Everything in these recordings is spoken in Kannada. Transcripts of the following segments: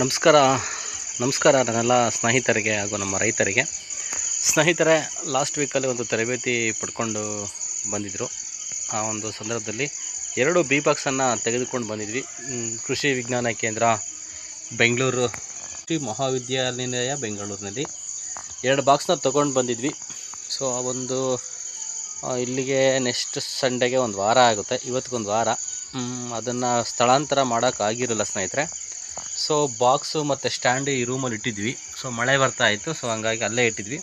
ನಮಸ್ಕಾರ ನಮಸ್ಕಾರ ನನ್ನೆಲ್ಲ ಸ್ನೇಹಿತರಿಗೆ ಹಾಗೂ ನಮ್ಮ ರೈತರಿಗೆ. ಸ್ನೇಹಿತರೆ ಲಾಸ್ಟ್ ವೀಕಲ್ಲಿ ಒಂದು ತರಬೇತಿ ಪಡ್ಕೊಂಡು ಬಂದಿದ್ದರು ಆ ಒಂದು ಸಂದರ್ಭದಲ್ಲಿ ಎರಡು ಬಿ ಬಾಕ್ಸನ್ನು ತೆಗೆದುಕೊಂಡು ಬಂದಿದ್ವಿ. ಕೃಷಿ ವಿಜ್ಞಾನ ಕೇಂದ್ರ ಬೆಂಗಳೂರು, ಕೃಷಿ ಮಹಾವಿದ್ಯಾಲಯ ಬೆಂಗಳೂರಿನಲ್ಲಿ ಎರಡು ಬಾಕ್ಸ್ನ ತೊಗೊಂಡು ಬಂದಿದ್ವಿ. ಸೊ ಆ ಒಂದು ಇಲ್ಲಿಗೆ ನೆಕ್ಸ್ಟ್ ಸಂಡೆಗೆ ಒಂದು ವಾರ ಆಗುತ್ತೆ. ಇವತ್ತಿಗೊಂದು ವಾರ. ಅದನ್ನು ಸ್ಥಳಾಂತರ ಮಾಡೋಕ್ಕಾಗಿರಲ್ಲ ಸ್ನೇಹಿತರೆ. ಸೊ ಬಾಕ್ಸು ಮತ್ತು ಸ್ಟ್ಯಾಂಡ್ ಈ ರೂಮಲ್ಲಿ ಇಟ್ಟಿದ್ವಿ. ಸೊ ಮಳೆ ಬರ್ತಾ ಇತ್ತು. ಸೊ ಹಂಗಾಗಿ ಅಲ್ಲೇ ಇಟ್ಟಿದ್ವಿ.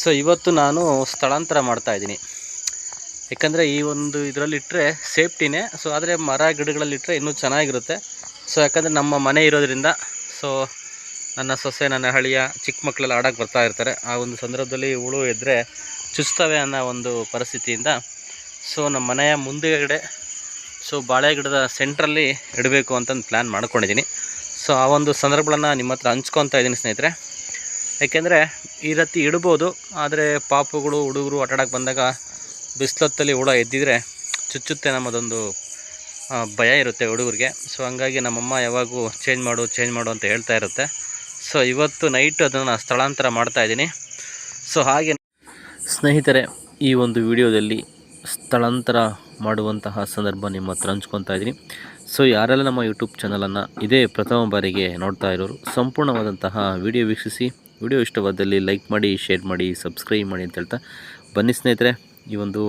ಸೊ ಇವತ್ತು ನಾನು ಸ್ಥಳಾಂತರ ಮಾಡ್ತಾ ಇದ್ದೀನಿ. ಯಾಕಂದರೆ ಈ ಒಂದು ಇದರಲ್ಲಿ ಇಟ್ಟರೆ ಸೇಫ್ಟಿನೇ. ಸೊ ಆದರೆ ಮರ ಗಿಡಗಳಲ್ಲಿಟ್ಟರೆ ಇನ್ನೂ ಚೆನ್ನಾಗಿರುತ್ತೆ. ಸೊ ಯಾಕಂದರೆ ನಮ್ಮ ಮನೆ ಇರೋದ್ರಿಂದ ಸೊ ನನ್ನ ಸೊಸೆ, ನನ್ನ ಹಳಿಯ ಚಿಕ್ಕ ಮಕ್ಕಳೆಲ್ಲ ಆಡೋಕ್ಕೆ ಬರ್ತಾ ಇರ್ತಾರೆ. ಆ ಒಂದು ಸಂದರ್ಭದಲ್ಲಿ ಹುಳು ಇದ್ದರೆ ಚುಚ್ತವೆ ಅನ್ನೋ ಒಂದು ಪರಿಸ್ಥಿತಿಯಿಂದ ಸೊ ನಮ್ಮ ಮನೆಯ ಮುಂದೆಗಡೆ ಸೊ ಬಾಳೆ ಗಿಡದ ಸೆಂಟ್ರಲ್ಲಿ ಇಡಬೇಕು ಅಂತಂದು ಪ್ಲ್ಯಾನ್ ಮಾಡ್ಕೊಂಡಿದ್ದೀನಿ. ಸೊ, ಆ ಒಂದು ಸಂದರ್ಭಗಳನ್ನು ನಿಮ್ಮ ಹತ್ರ ಹಂಚ್ಕೊತಾ ಇದ್ದೀನಿ ಸ್ನೇಹಿತರೆ. ಯಾಕೆಂದರೆ ಈ ರೀತಿ ಇಡ್ಬೋದು, ಆದರೆ ಪಾಪುಗಳು, ಹುಡುಗರು ಆಟಾಡಕ್ಕೆ ಬಂದಾಗ ಬಿಸಿಲೊತ್ತಲ್ಲಿ ಹುಳ ಎದ್ದಿದ್ರೆ ಚುಚ್ಚುತ್ತೆ ನಮ್ಮದೊಂದು ಭಯ ಇರುತ್ತೆ ಹುಡುಗರಿಗೆ. ಸೊ, ಹಂಗಾಗಿ ನಮ್ಮಮ್ಮ ಯಾವಾಗೂ ಚೇಂಜ್ ಮಾಡು ಚೇಂಜ್ ಮಾಡು ಅಂತ ಹೇಳ್ತಾ ಇರುತ್ತೆ. ಸೊ, ಇವತ್ತು ನೈಟ್ ಅದನ್ನು ಸ್ಥಳಾಂತರ ಮಾಡ್ತಾ ಇದ್ದೀನಿ. ಸೊ, ಹಾಗೆ ಸ್ನೇಹಿತರೆ, ಈ ಒಂದು ವಿಡಿಯೋದಲ್ಲಿ ಸ್ಥಳಾಂತರ ಮಾಡುವಂತಹ ಸಂದರ್ಭ ನಿಮ್ಮ ಹತ್ರ ಹಂಚ್ಕೊತಾ ಇದ್ದೀನಿ. ಸೊ ಯಾರೆಲ್ಲ ನಮ್ಮ ಯೂಟ್ಯೂಬ್ ಚಾನಲನ್ನು ಇದೇ ಪ್ರಥಮ ಬಾರಿಗೆ ನೋಡ್ತಾ ಇರೋರು, ಸಂಪೂರ್ಣವಾದಂತಹ ವಿಡಿಯೋ ವೀಕ್ಷಿಸಿ ವಿಡಿಯೋ ಇಷ್ಟವಾದಲ್ಲಿ ಲೈಕ್ ಮಾಡಿ ಶೇರ್ ಮಾಡಿ ಸಬ್ಸ್ಕ್ರೈಬ್ ಮಾಡಿ ಅಂತ ಹೇಳ್ತಾ ಬನ್ನಿ ಸ್ನೇಹಿತರೆ, ಈ ಒಂದು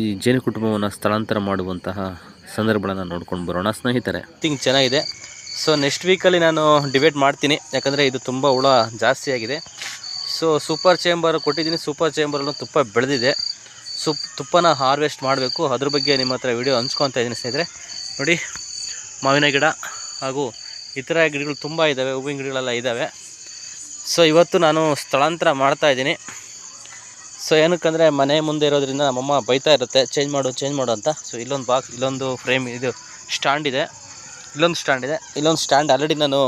ಈ ಜೇನು ಕುಟುಂಬವನ್ನು ಸ್ಥಳಾಂತರ ಮಾಡುವಂತಹ ಸಂದರ್ಭಗಳನ್ನು ನೋಡ್ಕೊಂಡು ಬರೋಣ ಸ್ನೇಹಿತರೆ. ಥಿಂಗ್ ಚೆನ್ನಾಗಿದೆ. ಸೊ ನೆಕ್ಸ್ಟ್ ವೀಕಲ್ಲಿ ನಾನು ಡಿಬೇಟ್ ಮಾಡ್ತೀನಿ. ಯಾಕಂದರೆ ಇದು ತುಂಬ ಹುಳ ಜಾಸ್ತಿ ಆಗಿದೆ. ಸೊ ಸೂಪರ್ ಚೇಂಬರ್ ಕೊಟ್ಟಿದ್ದೀನಿ. ಸೂಪರ್ ಚೇಂಬರಲ್ಲೂ ತುಪ್ಪ ಬೆಳೆದಿದೆ. ಸುಪ್ ತುಪ್ಪನ ಹಾರ್ವೆಸ್ಟ್ ಮಾಡಬೇಕು. ಅದ್ರ ಬಗ್ಗೆ ನಿಮ್ಮ ಹತ್ರ ವಿಡಿಯೋ ಹಂಚ್ಕೊತಾ ಇದ್ದೀನಿ ಸ್ನೇಹಿತರೆ. ನೋಡಿ, ಮಾವಿನ ಗಿಡ ಹಾಗೂ ಇತರ ಗಿಡಗಳು ತುಂಬ ಇದ್ದಾವೆ ಹೂವಿನ ಗಿಡಗಳೆಲ್ಲ ಇದ್ದಾವೆ ಸೊ ಇವತ್ತು ನಾನು ಸ್ಥಳಾಂತರ ಮಾಡ್ತಾ ಇದ್ದೀನಿ. ಸೊ ಏನಕ್ಕಂದರೆ ಮನೆ ಮುಂದೆ ಇರೋದ್ರಿಂದ ನಮ್ಮಮ್ಮ ಬೈತಾ ಇರುತ್ತೆ. ಚೇಂಜ್ ಮಾಡು ಚೇಂಜ್ ಮಾಡು ಅಂತ. ಸೊ ಇಲ್ಲೊಂದು ಬಾಕ್ಸ್ ಇಲ್ಲೊಂದು ಫ್ರೇಮ್ ಇದು ಸ್ಟ್ಯಾಂಡ್ ಇದೆ. ಇಲ್ಲೊಂದು ಸ್ಟ್ಯಾಂಡ್ ಇದೆ. ಇಲ್ಲೊಂದು ಸ್ಟ್ಯಾಂಡ್ ಆಲ್ರೆಡಿ ನಾನು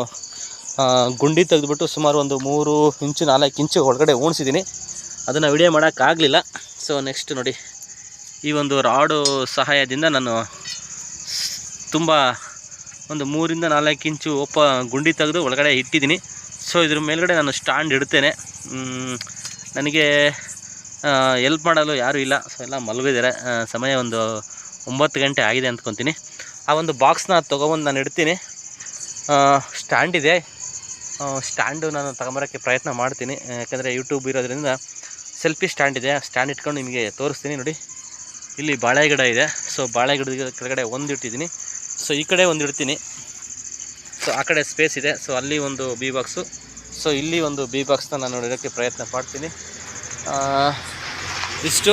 ಗುಂಡಿ ತೆಗೆದುಬಿಟ್ಟು ಸುಮಾರು ಒಂದು ಮೂರು ಇಂಚು, ನಾಲ್ಕು ಇಂಚು ಒಳಗಡೆ ಉಣಿಸಿದ್ದೀನಿ ಅದನ್ನು ವಿಡಿಯೋ ಮಾಡೋಕ್ಕಾಗಲಿಲ್ಲ. ಸೊ ನೆಕ್ಸ್ಟ್ ನೋಡಿ, ಈ ಒಂದು ರಾಡು ಸಹಾಯದಿಂದ ನಾನು ತುಂಬ ಒಂದು ಮೂರಿಂದ ನಾಲ್ಕು ಇಂಚು ಒಪ್ಪ ಗುಂಡಿ ತೆಗೆದು ಒಳಗಡೆ ಇಟ್ಟಿದ್ದೀನಿ. ಸೊ ಇದ್ರ ಮೇಲ್ಗಡೆ ನಾನು ಸ್ಟ್ಯಾಂಡ್ ಇಡ್ತೇನೆ. ನನಗೆ ಎಲ್ಪ್ ಮಾಡಲು ಯಾರೂ ಇಲ್ಲ. ಸೊ ಎಲ್ಲ ಮಲಗಿದ್ದಾರೆ. ಸಮಯ ಒಂದು ಒಂಬತ್ತು ಗಂಟೆ ಆಗಿದೆ ಅಂದ್ಕೊತೀನಿ. ಆ ಒಂದು ಬಾಕ್ಸ್ನ ತೊಗೊಬಂದು ನಾನು ಇಡ್ತೀನಿ. ಸ್ಟ್ಯಾಂಡ್ ಇದೆ. ಸ್ಟ್ಯಾಂಡು ನಾನು ತಗೊಂಬರೋಕ್ಕೆ ಪ್ರಯತ್ನ ಮಾಡ್ತೀನಿ. ಯಾಕೆಂದರೆ ಯೂಟ್ಯೂಬ್ ಇರೋದ್ರಿಂದ ಸೆಲ್ಫಿ ಸ್ಟ್ಯಾಂಡ್ ಇದೆ. ಸ್ಟ್ಯಾಂಡ್ ಇಟ್ಕೊಂಡು ನಿಮಗೆ ತೋರಿಸ್ತೀನಿ ನೋಡಿ. ಇಲ್ಲಿ ಬಾಳೆ ಗಿಡ ಇದೆ. ಸೊ ಬಾಳೆ ಗಿಡದ ಕೆಳಗಡೆ ಒಂದು ಇಟ್ಟಿದ್ದೀನಿ. ಸೊ ಈ ಕಡೆ ಒಂದು ಇಡ್ತೀನಿ. ಸೊ ಆ ಕಡೆ ಸ್ಪೇಸ್ ಇದೆ. ಸೊ ಅಲ್ಲಿ ಒಂದು ಬಿ ಬಾಕ್ಸು ಸೊ ಇಲ್ಲಿ ಒಂದು ಬಿ ಬಾಕ್ಸ್ನ ನಾನು ಇಡೋಕ್ಕೆ ಪ್ರಯತ್ನ ಪಡ್ತೀನಿ ಇಷ್ಟು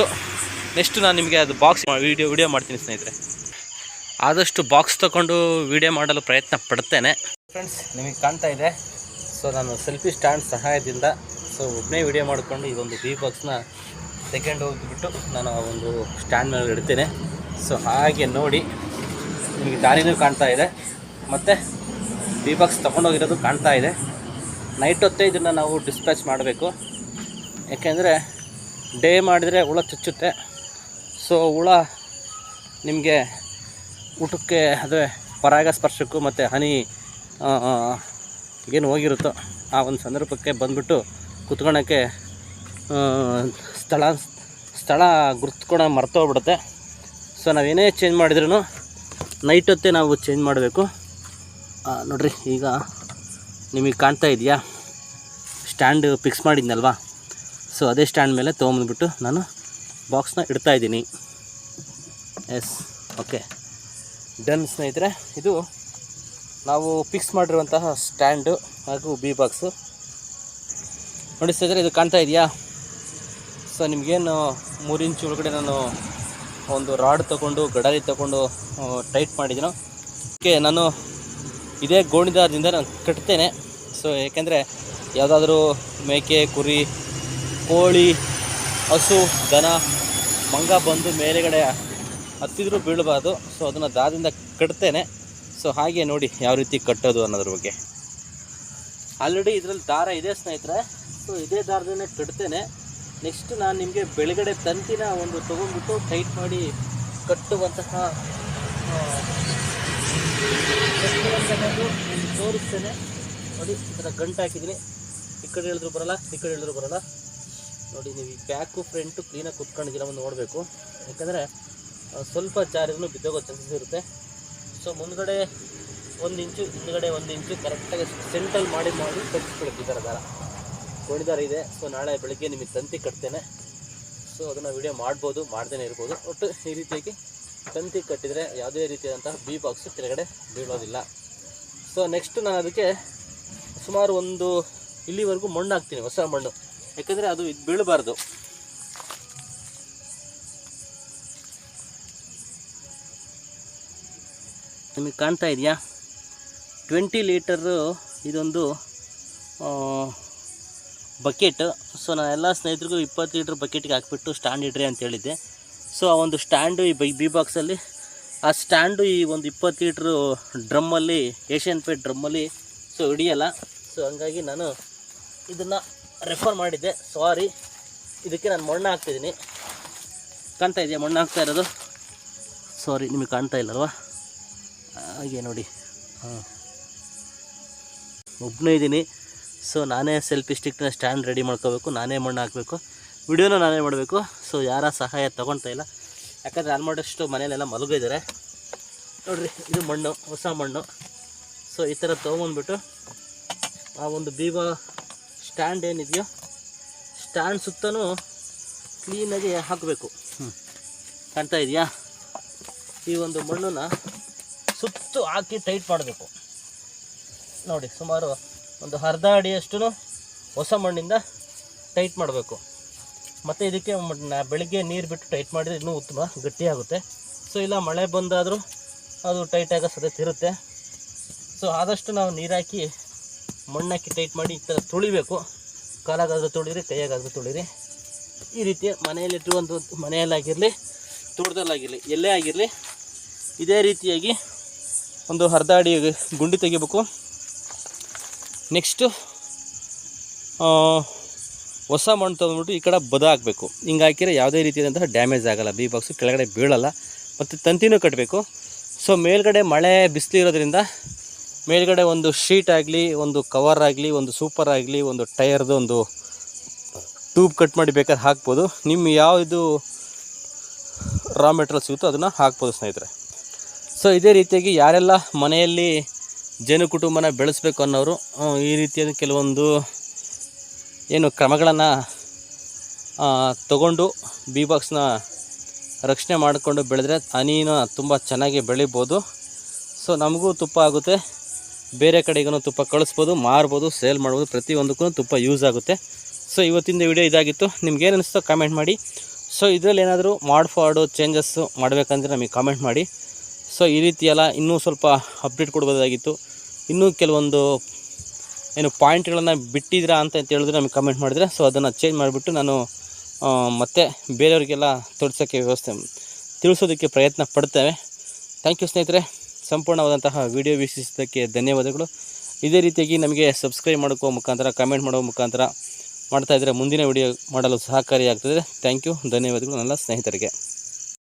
ನೆಕ್ಸ್ಟ್ ನಾನು ನಿಮಗೆ ಅದು ಬಾಕ್ಸ್ ವಿಡಿಯೋ ವಿಡಿಯೋ ಮಾಡ್ತೀನಿ ಸ್ನೇಹಿತರೆ. ಆದಷ್ಟು ಬಾಕ್ಸ್ ತಗೊಂಡು ವಿಡಿಯೋ ಮಾಡಲು ಪ್ರಯತ್ನ ಪಡ್ತೇನೆ. ಫ್ರೆಂಡ್ಸ್ ನಿಮಗೆ ಕಾಣ್ತಾ ಇದೆ. ಸೊ ನಾನು ಸೆಲ್ಫಿ ಸ್ಟ್ಯಾಂಡ್ ಸಹಾಯದಿಂದ ಸೊ ಒಬ್ಬನೇ ವಿಡಿಯೋ ಮಾಡಿಕೊಂಡು ಇದೊಂದು ಬಿ ಬಾಕ್ಸ್ನ ಸೆಕೆಂಡ್ ಹೋಗಿಬಿಟ್ಟು ನಾನು ಆ ಒಂದು ಸ್ಟ್ಯಾಂಡ್ ಮೇಲೆ ಇಡ್ತೇನೆ. ಸೊ ಹಾಗೆ ನೋಡಿ, ನಿಮಗೆ ದಾರಿನೂ ಕಾಣ್ತಾ ಇದೆ. ಮತ್ತು ಬಿ ಬಾಕ್ಸ್ ತೊಗೊಂಡೋಗಿರೋದು ಕಾಣ್ತಾ ಇದೆ. ನೈಟ್ ಹೊತ್ತೇ ಇದನ್ನು ನಾವು ಡಿಸ್ಪ್ಯಾಚ್ ಮಾಡಬೇಕು. ಯಾಕೆಂದರೆ ಡೇ ಮಾಡಿದರೆ ಹುಳ ಚುಚ್ಚುತ್ತೆ. ಸೊ ಹುಳ ನಿಮಗೆ ಊಟಕ್ಕೆ, ಅದೇ ಪರಾಗಸ್ಪರ್ಶಕ್ಕೂ ಮತ್ತು ಹನಿ ಏನು ಹೋಗಿರುತ್ತೋ ಆ ಒಂದು ಸಂದರ್ಭಕ್ಕೆ ಬಂದುಬಿಟ್ಟು ಕುತ್ಕೊಳಕ್ಕೆ ಆ, ಸ್ಥಳ ಸ್ಥಳ ಗುರ್ತ್ಕೊಳ ಮರ್ತೋಗ್ಬಿಡುತ್ತೆ ಸೊ ನಾವೇನೇ ಚೇಂಜ್ ಮಾಡಿದ್ರೂ ನೈಟ್ ಹೊತ್ತೇ ನಾವು ಚೇಂಜ್ ಮಾಡಬೇಕು. ನೋಡಿರಿ ಈಗ ನಿಮಗೆ ಕಾಣ್ತಾ ಇದೆಯಾ? ಸ್ಟ್ಯಾಂಡ್ ಫಿಕ್ಸ್ ಮಾಡಿದ್ನಲ್ವಾ? ಸೊ ಅದೇ ಸ್ಟ್ಯಾಂಡ್ ಮೇಲೆ ತೊಗೊಂಬಂದ್ಬಿಟ್ಟು ನಾನು ಬಾಕ್ಸ್ನ ಇಡ್ತಾ ಇದ್ದೀನಿ. ಎಸ್ ಓಕೆ ಡನ್ ಸ್ನೇಹಿತರೆ ಇದು ನಾವು ಫಿಕ್ಸ್ ಮಾಡಿರುವಂತಹ ಸ್ಟ್ಯಾಂಡು ಹಾಗೂ ಬಿ ಬಾಕ್ಸು ನೋಡಿ ಸ್ನೇಹಿತರೆ ಇದು ಕಾಣ್ತಾ ಇದೆಯಾ? ಸೊ ನಿಮಗೇನು ಮೂರು ಇಂಚು ಒಳಗಡೆ ನಾನು ಒಂದು ರಾಡ್ ತಗೊಂಡು ಗಡಾರಿ ತಗೊಂಡು ಟೈಟ್ ಮಾಡಿದ್ದೀನೋ ಓಕೆ ನಾನು ಇದೇ ಗೋಣಿದಾರದಿಂದ ನಾನು ಕಟ್ತೇನೆ. ಸೊ ಏಕೆಂದರೆ ಯಾವುದಾದ್ರೂ ಮೇಕೆ, ಕುರಿ, ಕೋಳಿ, ಹಸು, ದನ, ಮಂಗ ಬಂದು ಮೇಲೆಗಡೆ ಹತ್ತಿದ್ರೂ ಬೀಳಬಾರ್ದು. ಸೊ ಅದನ್ನು ದಾರದಿಂದ ಕಟ್ತೇನೆ. ಸೊ ಹಾಗೆ ನೋಡಿ ಯಾವ ರೀತಿ ಕಟ್ಟೋದು ಅನ್ನೋದ್ರ ಬಗ್ಗೆ. ಆಲ್ರೆಡಿ ಇದರಲ್ಲಿ ದಾರ ಇದೆ ಸ್ನೇಹಿತರೆ. ಸೊ ಇದೇ ದಾರದನ್ನೇ ಕಟ್ತೇನೆ. ನೆಕ್ಸ್ಟ್ ನಾನು ನಿಮಗೆ ಬೆಳಗಡೆ ತಂತಿನ ಒಂದು ತೊಗೊಂಡ್ಬಿಟ್ಟು ಟೈಟ್ ಮಾಡಿ ಕಟ್ಟುವಂತಹ ತೋರಿಸ್ತೇನೆ. ನೋಡಿ, ಈ ಥರ ಗಂಟು ಹಾಕಿದ್ದೀನಿ. ಈ ಕಡೆ ಹೇಳಿದ್ರು ಬರಲ್ಲ, ಈ ಕಡೆ ಹೇಳಿದ್ರು ಬರಲ್ಲ. ನೋಡಿ, ನೀವು ಈ ಬ್ಯಾಕು, ಫ್ರಂಟು ಕ್ಲೀನಾಗಿ ಕುತ್ಕೊಂಡಿದ್ದೀರ ಒಂದು ನೋಡಬೇಕು. ಯಾಕಂದರೆ ಸ್ವಲ್ಪ ಜಾರಿನೂ ಬಿದ್ದೋಗೋ ಚಾನ್ಸಸ್ ಇರುತ್ತೆ. ಸೊ ಮುಂದ್ಗಡೆ ಒಂದು ಇಂಚು, ಹಿಂದ್ಗಡೆ ಒಂದು ಇಂಚು ಕರೆಕ್ಟಾಗಿ ಸೆಂಟ್ರಲ್ ಮಾಡಿ ಮಾಡಿ ಕಟ್ಟಿಸ್ಕೊಳಕ್ಕೆ ಈ ಥರ ದಾರ. ಇದೆ. ಸೊ ನಾಳೆ ಬೆಳಗ್ಗೆ ನಿಮಗೆ ತಂತಿ ಕಟ್ತೇನೆ. ಸೊ ಅದನ್ನು ವಿಡಿಯೋ ಮಾಡ್ಬೋದು ಮಾಡ್ದೇ ಇರ್ಬೋದು. ಒಟ್ಟು ಈ ರೀತಿಯಾಗಿ ತಂತಿ ಕಟ್ಟಿದರೆ ಯಾವುದೇ ರೀತಿಯಾದಂತಹ ಬಿ ಬಾಕ್ಸ್ ಕೆಳಗಡೆ ಬೀಳೋದಿಲ್ಲ. ಸೊ ನೆಕ್ಸ್ಟ್ ನಾನು ಅದಕ್ಕೆ ಸುಮಾರು ಒಂದು ಇಲ್ಲಿವರೆಗೂ ಮಣ್ಣು ಹಾಕ್ತೀನಿ ಹೊಸ ಮಣ್ಣು. ಯಾಕಂದರೆ ಅದು ಇದು ಬೀಳಬಾರ್ದು. ನಿಮಗೆ ಕಾಣ್ತಾ ಇದೆಯಾ? ಟ್ವೆಂಟಿ ಲೀಟರು ಇದೊಂದು ಬಕೆಟ್ ಸೊ ನಾನು ಎಲ್ಲ ಸ್ನೇಹಿತರಿಗೂ ಇಪ್ಪತ್ತು ಲೀಟ್ರ್ ಬಕೆಟ್ಗೆ ಹಾಕ್ಬಿಟ್ಟು ಸ್ಟ್ಯಾಂಡ್ ಇಡ್ರಿ ಅಂತ ಹೇಳಿದ್ದೆ. ಸೊ ಆ ಒಂದು ಸ್ಟ್ಯಾಂಡು ಈ ಬೈ, ಬಿ ಬಾಕ್ಸಲ್ಲಿ ಆ ಸ್ಟ್ಯಾಂಡು ಈ ಒಂದು ಇಪ್ಪತ್ತು ಲೀಟ್ರು ಡ್ರಮ್ಮಲ್ಲಿ ಏಷ್ಯನ್ ಪೇಟ್ ಡ್ರಮ್ಮಲ್ಲಿ ಸೊ ಹಿಡಿಯಲ್ಲ. ಸೊ ಹಂಗಾಗಿ ನಾನು ಇದನ್ನು ರೆಫರ್ ಮಾಡಿದ್ದೆ. ಸಾರಿ ಇದಕ್ಕೆ ನಾನು ಮಣ್ಣು ಹಾಕ್ತಿದ್ದೀನಿ ಕಾಣ್ತಾ ಇದೆಯಾ? ಮಣ್ಣು ಹಾಕ್ತಾ ಇರೋದು? ಸಾರಿ ನಿಮಗೆ ಕಾಣ್ತಾ ಇಲ್ಲಲ್ವಾ? ಹಾಗೆ ನೋಡಿ. ಹಾಂ. ಒಬ್ಬನೇ ಇದ್ದೀನಿ. ಸೊ ನಾನೇ ಸೆಲ್ಫಿ ಸ್ಟಿಕ್ನ ಸ್ಟ್ಯಾಂಡ್ ರೆಡಿ ಮಾಡ್ಕೋಬೇಕು. ನಾನೇ ಮಣ್ಣು ಹಾಕಬೇಕು. ವಿಡಿಯೋನ ನಾನೇ ಮಾಡಬೇಕು. ಸೊ ಯಾರ ಸಹಾಯ ತೊಗೊಳ್ತಾ ಇಲ್ಲ. ಯಾಕಂದರೆ ಆಲ್ಮೋಸ್ಟ್ ಮನೇಲೆಲ್ಲ ಮಲಗಿದ್ದಾರೆ. ನೋಡಿರಿ, ಇದು ಮಣ್ಣು, ಹೊಸ ಮಣ್ಣು. ಸೊ ಈ ಥರ ತೊಗೊಂಬಂದ್ಬಿಟ್ಟು ಆ ಒಂದು ಬೀಗೋ ಸ್ಟ್ಯಾಂಡ್ ಏನಿದೆಯೋ ಸ್ಟ್ಯಾಂಡ್ ಸುತ್ತಲೂ ಕ್ಲೀನಾಗಿ ಹಾಕಬೇಕು. ಹ್ಞೂ ಕಾಣ್ತಾ ಇದೆಯಾ? ಈ ಒಂದು ಮಣ್ಣನ್ನು ಸುತ್ತು ಹಾಕಿ ಟೈಟ್ ಮಾಡಬೇಕು. ನೋಡಿ, ಸುಮಾರು ಒಂದು ಅರ್ಧ ಅಡಿಯಷ್ಟು ಹೊಸ ಮಣ್ಣಿಂದ ಟೈಟ್ ಮಾಡಬೇಕು. ಮತ್ತು ಇದಕ್ಕೆ ಬೆಳಿಗ್ಗೆ ನೀರು ಬಿಟ್ಟು ಟೈಟ್ ಮಾಡಿದರೆ ಇನ್ನೂ ಉತ್ತಮ, ಗಟ್ಟಿಯಾಗುತ್ತೆ. ಸೊ ಇಲ್ಲ, ಮಳೆ ಬಂದಾದರೂ ಅದು ಟೈಟ್ ಆಗೋ ಇರುತ್ತೆ. ಸೊ ಆದಷ್ಟು ನಾವು ನೀರು ಹಾಕಿ ಮಣ್ಣಾಕಿ ಟೈಟ್ ಮಾಡಿ ಈ ಥರ ತುಳಿಬೇಕು. ಕಾಲಾಗಾದರೂ ತುಳಿರಿ ಕೈಯಾಗಾದರೂ ತುಳಿರಿ. ಈ ರೀತಿ ಮನೆಯಲ್ಲಿಟ್ಟಿರುವಂಥ ಮನೆಯಲ್ಲಾಗಿರಲಿ, ತೋಟದಲ್ಲಾಗಿರಲಿ, ಎಲ್ಲೇ ಆಗಿರಲಿ, ಇದೇ ರೀತಿಯಾಗಿ ಒಂದು ಅರ್ಧ ಅಡಿ ಗುಂಡಿ ತೆಗಿಬೇಕು. ನೆಕ್ಸ್ಟು ಹೊಸ ಮಣ್ಣು ತೊಗೊಂಡ್ಬಿಟ್ಟು ಈ ಕಡೆ ಬದ ಹಾಕಬೇಕು. ಹಿಂಗೆ ಹಾಕಿದ್ರೆ ಯಾವುದೇ ರೀತಿಯಾದಂತಹ ಡ್ಯಾಮೇಜ್ ಆಗೋಲ್ಲ. ಬಿ ಬಾಕ್ಸು ಕೆಳಗಡೆ ಬೀಳಲ್ಲ. ಮತ್ತು ತಂತಿನೂ ಕಟ್ಟಬೇಕು ಸೊ ಮೇಲ್ಗಡೆ ಮಳೆ ಬಿಸಿಲು ಇರೋದ್ರಿಂದ ಮೇಲ್ಗಡೆ ಒಂದು ಶೀಟ್ ಆಗಲಿ, ಒಂದು ಕವರ್ ಆಗಲಿ, ಒಂದು ಸೂಪರ್ ಆಗಲಿ, ಒಂದು ಟೈರ್ದು ಒಂದು ಟ್ಯೂಬ್ ಕಟ್ ಮಾಡಿ ಬೇಕಾದ್ರೆ ಹಾಕ್ಬೋದು. ನಿಮ್ಮ ಯಾವುದು ರಾ ಮೆಟೀರಿಯಲ್ ಸಿಗುತ್ತೋ ಅದನ್ನು ಹಾಕ್ಬೋದು ಸ್ನೇಹಿತರೆ. ಸೊ ಇದೇ ರೀತಿಯಾಗಿ ಯಾರೆಲ್ಲ ಮನೆಯಲ್ಲಿ ಜೇನು ಕುಟುಂಬನ ಬೆಳೆಸ್ಬೇಕು ಅನ್ನೋರು ಈ ರೀತಿಯಾದ ಕೆಲವೊಂದು, ಏನು ಕ್ರಮಗಳನ್ನು ತಗೊಂಡು ಬಿ ಬಾಕ್ಸ್ನ ರಕ್ಷಣೆ ಮಾಡಿಕೊಂಡು ಬೆಳೆದ್ರೆ ಹನಿನ ತುಂಬ ಚೆನ್ನಾಗಿ ಬೆಳಿಬೋದು. ಸೊ ನಮಗೂ ತುಪ್ಪ ಆಗುತ್ತೆ. ಬೇರೆ ಕಡೆಗೂ ತುಪ್ಪ ಕಳಿಸ್ಬೋದು, ಮಾರ್ಬೋದು, ಸೇಲ್ ಮಾಡ್ಬೋದು, ಪ್ರತಿಯೊಂದಕ್ಕೂ ತುಪ್ಪ ಯೂಸ್ ಆಗುತ್ತೆ. ಸೊ ಇವತ್ತಿನ ವಿಡಿಯೋ ಇದಾಗಿತ್ತು. ನಿಮ್ಗೇನು ಅನಿಸ್ತೋ ಕಾಮೆಂಟ್ ಮಾಡಿ. ಸೊ ಇದರಲ್ಲಿ ಏನಾದರೂ ಮಾಡ್ಫಾರ್ಡು ಚೇಂಜಸ್ಸು ಮಾಡಬೇಕಂದ್ರೆ ನಮಗೆ ಕಾಮೆಂಟ್ ಮಾಡಿ. ಸೊ ಈ ರೀತಿ ಎಲ್ಲ ಇನ್ನೂ ಸ್ವಲ್ಪ ಅಪ್ಡೇಟ್ ಕೊಡ್ಬೋದಾಗಿತ್ತು. ಇನ್ನೂ ಕೆಲವೊಂದು ಏನು ಪಾಯಿಂಟ್ಗಳನ್ನು ಬಿಟ್ಟಿದ್ದೀರಾ ಅಂತ ಅಂತ ಹೇಳಿದ್ರೆ ನಮಗೆ ಕಮೆಂಟ್ ಮಾಡಿದರೆ ಸೊ ಅದನ್ನು ಚೇಂಜ್ ಮಾಡಿಬಿಟ್ಟು ನಾನು ಮತ್ತೆ ಬೇರೆಯವರಿಗೆಲ್ಲ ತೋರಿಸೋಕ್ಕೆ ವ್ಯವಸ್ಥೆ ತಿಳಿಸೋದಕ್ಕೆ ಪ್ರಯತ್ನ ಪಡ್ತೇವೆ. ಥ್ಯಾಂಕ್ ಯು ಸ್ನೇಹಿತರೆ. ಸಂಪೂರ್ಣವಾದಂತಹ ವಿಡಿಯೋ ವೀಕ್ಷಿಸಿದ್ದಕ್ಕೆ ಧನ್ಯವಾದಗಳು. ಇದೇ ರೀತಿಯಾಗಿ ನಮಗೆ ಸಬ್ಸ್ಕ್ರೈಬ್ ಮಾಡ್ಕೋ ಮುಖಾಂತರ ಕಮೆಂಟ್ ಮಾಡೋ ಮುಖಾಂತರ ಮಾಡ್ತಾಯಿದ್ರೆ ಮುಂದಿನ ವಿಡಿಯೋ ಮಾಡಲು ಸಹಕಾರಿಯಾಗ್ತದೆ. ಥ್ಯಾಂಕ್ ಯು ಧನ್ಯವಾದಗಳು. ನನ್ನ ಸ್ನೇಹಿತರಿಗೆ.